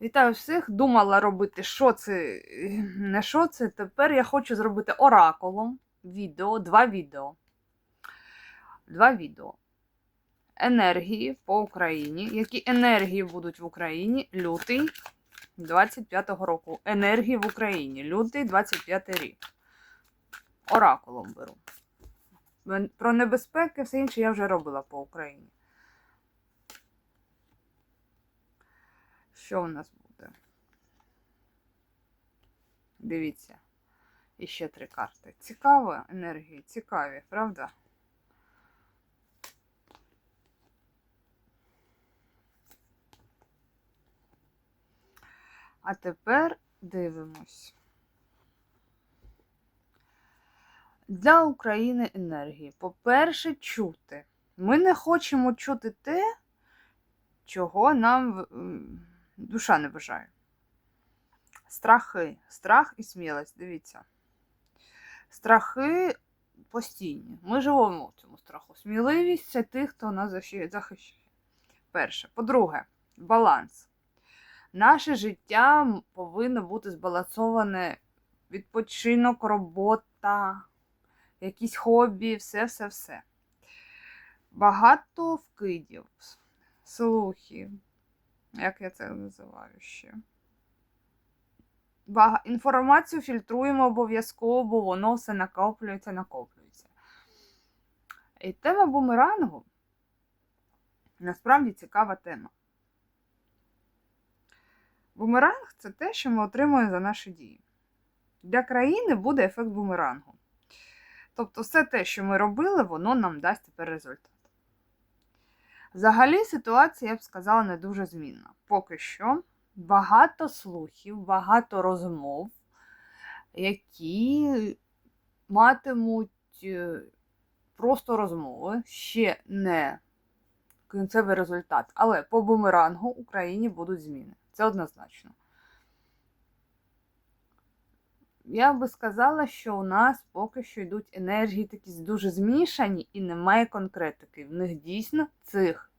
Вітаю всіх! Думала робити, що це, не що це. Тепер я хочу зробити оракулом відео, два відео. Два відео. Енергії по Україні. Які енергії будуть в Україні? Лютий 25-го року. Енергії в Україні. Лютий 25 рік. Оракулом беру. Про небезпеки, все інше я вже робила по Україні. Що у нас буде? Дивіться. І ще три карти. Цікаво енергії, цікаві, правда? А тепер дивимось. Для України енергії. По-перше, чути. Ми не хочемо чути те, чого нам душа не бажає. Страхи. Страх і смілость. Дивіться. Страхи постійні. Ми живемо в цьому страху. Сміливість це тих, хто нас захищає. Перше. По-друге, баланс. Наше життя повинно бути збалансоване відпочинок, робота, якісь хобі, все-все-все. Багато вкидів, слухів, як я це називаю ще. Інформацію фільтруємо обов'язково, бо воно все накоплюється, накоплюється. І тема бумерангу насправді цікава тема. Бумеранг це те, що ми отримуємо за наші дії. Для країни буде ефект бумерангу. Тобто, все те, що ми робили, воно нам дасть тепер результат. Взагалі, ситуація, я б сказала, не дуже змінна. Поки що багато слухів, багато розмов, які матимуть е, просто розмови, ще не кінцевий результат. Але по бумерангу Україні будуть зміни. Це однозначно. Я би сказала, що у нас поки що йдуть енергії такі дуже змішані і немає конкретики. В них дійсно в цих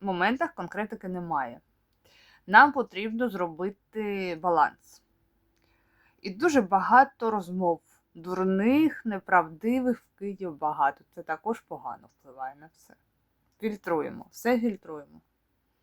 моментах конкретики немає. Нам потрібно зробити баланс. І дуже багато розмов. Дурних, неправдивих вкидів багато. Це також погано впливає на все. Фільтруємо, все фільтруємо.